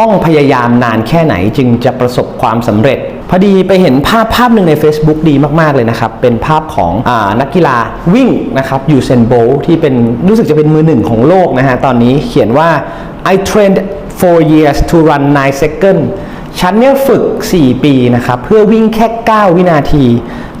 ต้องพยายามนานแค่ไหนจึงจะประสบความสำเร็จ พอดีไปเห็นภาพภาพหนึ่งใน Facebook ดีมากๆเลยนะครับ เป็นภาพของอนักกีฬาวิ่งนะครับยูเซนโบที่เป็นรู้สึกจะเป็นมือหนึ่งของโลกนะฮะตอนนี้เขียนว่า I trained for years to run 9 seconds ฉันเนี่ยฝึก 4 ปีนะครับ เพื่อวิ่งแค่ 9 วินาที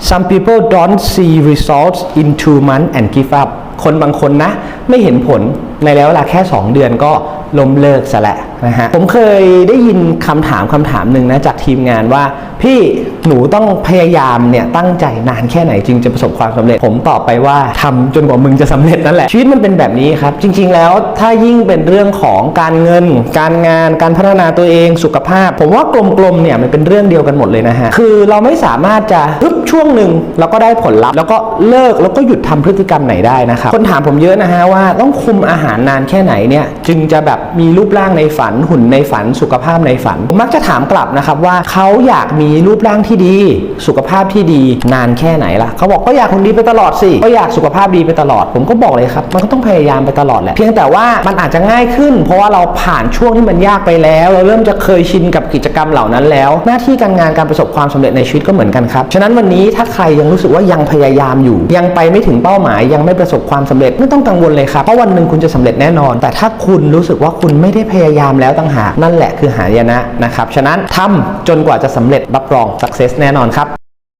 Some people don't see results in two months and give up คนบางคนนะ ไม่เห็นผล ในแล้วเวลาแค่ 2 เดือนก็ล้มเลิกซะแหละนะฮะผมเคยได้ยินคำถามคำถามหนึ่งนะจากทีมงานว่า พี่หนูต้องพยายามเนี่ยตั้งใจนานแค่ไหนจึงจะประสบความสำเร็จ ผมตอบไปว่าทำจนกว่ามึงจะสำเร็จนั่นแหละชีวิตมันเป็นแบบนี้ครับ จริง ๆ แล้วถ้ายิ่งเป็นเรื่องของการเงิน การงานการพัฒนาตัวเองสุขภาพ ผมว่ากลมๆเนี่ยมันเป็นเรื่องเดียวกันหมดเลยนะฮะคือเราไม่สามารถจะปึ๊บช่วงหนึ่งแล้วก็ได้ผลลัพธ์แล้วก็เลิกแล้วก็หยุดทำพฤติกรรมไหนได้นะครับคนถามผมเยอะนะฮะว่าต้องคุมอาหารนานแค่ไหนเนี่ยจึงจะแบบมีรูปร่างในฝันหุ่นในฝันสุขภาพในฝันผมมักจะถามกลับนะครับว่าเขาอยากมีรูปร่างที่ดี สุขภาพที่ดีนานแค่ไหนล่ะเขาบอกก็อยากหุ่นดีไปตลอดสิก็อยากสุขภาพดีไปตลอด ผมก็บอกเลยครับ มันก็ต้องพยายามไปตลอดแหละเพียงแต่ว่ามันอาจจะง่ายขึ้น เพราะว่าเราผ่านช่วงที่มันยากไปแล้ว เราเริ่มจะเคยชินกับกิจกรรมเหล่านั้นแล้ว หน้าที่การงานการประสบความสำเร็จในชีวิตก็เหมือนกันครับฉะนั้นวันนี้ถ้าใครยังรู้สึกว่ายังพยายามอยู่ ยังไปไม่ถึงเป้าหมายยังไม่ประสบความสำเร็จไม่ต้องกังวลเลยครับเพราะวันหนึ่งคุณจะสำเร็จแน่นอน แต่ถ้าคุณรู้สึกว่าคุณไม่ได้พยายามแล้วต่างหากนั่นแหละคือหายนะนะครับฉะนั้นทำจนกว่าจะสำเร็จรับรอง success แน่นอนครับ